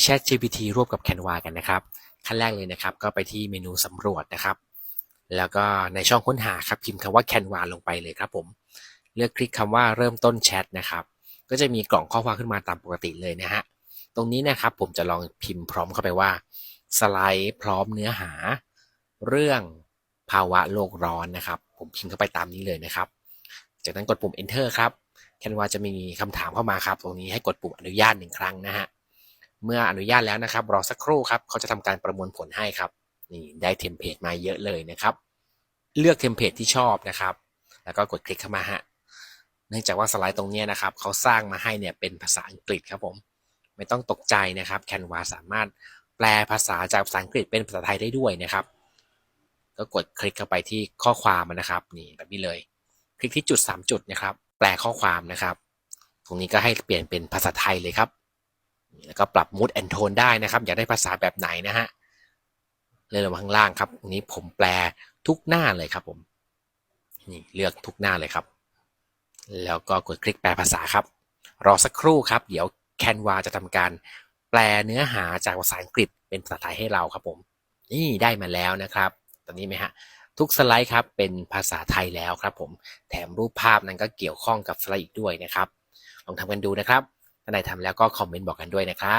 Chat GPT ร่วมกับ Canva กันนะครับ ขั้นแรกเลยนะครับ ก็ไปที่เมนูสำรวจนะครับ แล้วก็ในช่องค้นหาครับพิมพ์คำว่า Canva ลงไปเลยครับผม เลือกคลิกคำว่าเริ่มต้นแชทนะครับ ก็จะมีกล่องข้อความขึ้นมาตามปกติเลยนะฮะ ตรงนี้นะครับผมจะลองพิมพ์พร้อมเข้าไปว่า สไลด์พร้อมเนื้อหา เรื่องภาวะโลกร้อนนะครับ ผมพิมพ์เข้าไปตามนี้เลยนะครับ จากนั้นกดปุ่ม enter ครับ Canva จะมีคำถามเข้ามาครับ ตรงนี้ให้กดปุ่มอนุญาตหนึ่งครั้งนะฮะ เมื่ออนุญาตแล้วนะครับรอสักครู่ครับเขาจะทำการประมวลผลให้ครับนี่ได้เทมเพลตมาเยอะเลยนะครับ เลือกเทมเพลตที่ชอบนะครับ แล้วก็กดคลิกเข้ามาฮะเนื่องจากว่าสไลด์ตรงนี้นะครับเขาสร้างมาให้เนี่ยเป็นภาษาอังกฤษครับผม ไม่ต้องตกใจนะครับ Canva สามารถแปลภาษาจากภาษาอังกฤษเป็นภาษาไทยได้ด้วยนะครับ ก็กดคลิกเข้าไปที่ข้อความนะครับนี่แบบนี้เลย คลิกที่จุด 3 จุดนะครับ แปลข้อความนะครับ ตรงนี้ก็ให้เปลี่ยนเป็นภาษาไทยเลยครับ แล้วก็ปรับ mood and tone ได้นะครับ อยากได้ภาษาแบบไหนนะฮะเลยลงมาข้างล่างครับนี้ผมแปลทุกหน้าเลยครับผมนี่เลือกทุกหน้าเลยครับ แล้วก็กดคลิกแปลภาษาครับ รอสักครู่ครับ เดี๋ยว Canva จะทำการแปลเนื้อหาจากภาษาอังกฤษเป็นภาษาไทยให้เราครับผม นี่ได้มาแล้วนะครับ ตอนนี้ไหมฮะทุกสไลด์ครับเป็นภาษาไทยแล้วครับผมแถมรูปภาพนั้นก็เกี่ยวข้องกับสไลด์อีกด้วยนะครับ ลองทำกันดูนะครับ ถ้าใครทำแล้วก็คอมเมนต์บอกกันด้วยนะครับ